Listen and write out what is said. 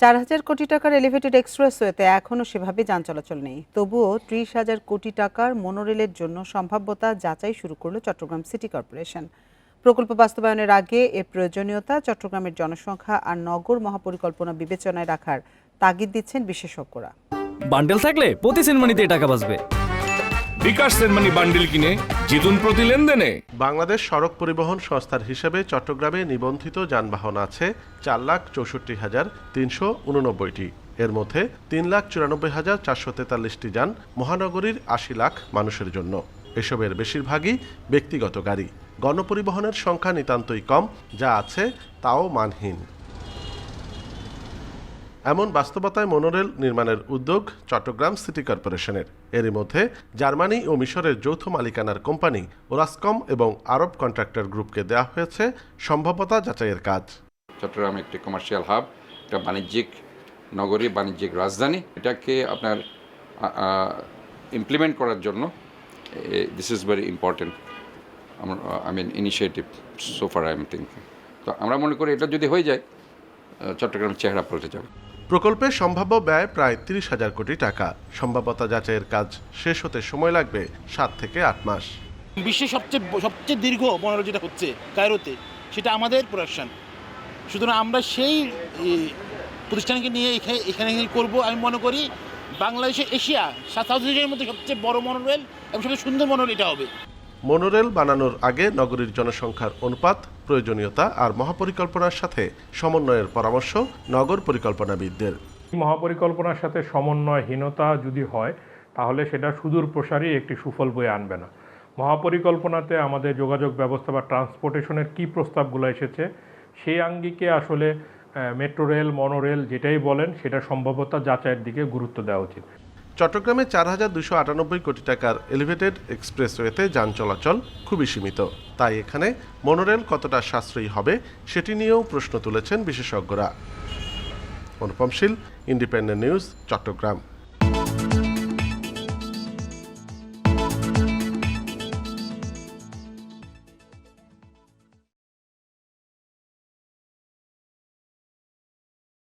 চার হাজার কোটি টাকার এলিভেটেড এক্সপ্রেসওয়েতে এখনও সেভাবে যান চলাচল নেই। তবুও ত্রিশ হাজার কোটি টাকার মনোরেলের জন্য সম্ভাব্যতা যাচাই শুরু করল চট্টগ্রাম সিটি কর্পোরেশন। প্রকল্প বাস্তবায়নের আগে এর প্রয়োজনীয়তা চট্টগ্রামের জনসংখ্যা আর নগর মহাপরিকল্পনা বিবেচনায় রাখার তাগিদ দিচ্ছেন বিশেষজ্ঞরা। বান্ডেল থাকলে প্রতি সিনেমানিতে টাকা বাঁচবে। বিকাশ সেনমানি বান্ডিল কিনে জিতুন প্রতি লেনদেনে। বাংলাদেশ সড়ক পরিবহন সংস্থার হিসেবে চট্টগ্রামে নিবন্ধিত যানবাহন আছে চার লাখ চৌষট্টি হাজার তিনশো উননব্বইটি। এর মধ্যে তিন লাখ চুরানব্বই হাজার চারশো তেতাল্লিশটি যান মহানগরীর আশি লাখ মানুষের জন্য। এসবের বেশিরভাগই ব্যক্তিগত গাড়ি। গণপরিবহনের সংখ্যা নিতান্তই কম, যা আছে তাও মানহীন। এমন বাস্তবতায় মনোরেল নির্মাণের উদ্যোগ চট্টগ্রাম সিটি কর্পোরেশনের। এরই মধ্যে জার্মানি ও মিশরের যৌথ মালিকানার কোম্পানি ওরাসকম এবং আরব কন্ট্রাক্টর গ্রুপকে দেওয়া হয়েছে সম্ভাব্যতা যাচাইয়ের কাজ। চট্টগ্রাম একটি কমার্শিয়াল হাব একটা বাণিজ্যিক নগরী, বাণিজ্যিক রাজধানী। এটাকে আপনার ইমপ্লিমেন্ট করার জন্য this is very important I mean initiative so far I am thinking তো আমরা মনে করি এটা যদি হয়ে যায় চট্টগ্রামের চেহারা পাল্টে যাবে। প্রকল্পের সম্ভাব্য ব্যয় প্রায় তিরিশ হাজার কোটি টাকা। সম্ভাব্যতা যাচাইয়ের কাজ শেষ হতে সময় লাগবে সাত থেকে আট মাস। বিশ্বের সবচেয়ে সবচেয়ে দীর্ঘ মনোরল যেটা হচ্ছে কায়রোতে, সেটা আমাদের প্রোডাকশন। সুতরাং আমরা সেই প্রতিষ্ঠানকে নিয়ে এখানে এখানে করব। আমি মনে করি বাংলাদেশে, এশিয়া সাউথ এশিয়ার মধ্যে সবচেয়ে বড় মনোরেল এবং সবচেয়ে সুন্দর মনোরেল এটা হবে। মনোরেল বানানোর আগে নগরীর জনসংখ্যার অনুপাত, প্রয়োজনীয়তা আর মহাপরিকল্পনার সাথে সমন্বয়ের পরামর্শ নগর পরিকল্পনাবিদদের। মহাপরিকল্পনার সাথে সমন্বয়হীনতা যদি হয়, তাহলে সেটা সুদূর প্রসারী একটি সুফল বয়ে আনবে না। মহাপরিকল্পনাতে আমাদের যোগাযোগ ব্যবস্থা বা ট্রান্সপোর্টেশনের কী প্রস্তাবগুলো এসেছে সেই আঙ্গিকে আসলে মেট্রো রেল, মনোরেল যেটাই বলেন, সেটা সম্ভাব্যতা যাচাইয়ের দিকে গুরুত্ব দেওয়া উচিত। চট্টগ্রামে চার হাজার দুশো আটানব্বই কোটি টাকার এলিভেটেড এক্সপ্রেসওয়েতে যান চলাচল খুবই সীমিত। তাই এখানে মনোরেল কতটা সাশ্রয়ী হবে সেটি নিয়েও প্রশ্ন তুলেছেন বিশেষজ্ঞরা। Anupamshil independent news Chattogram.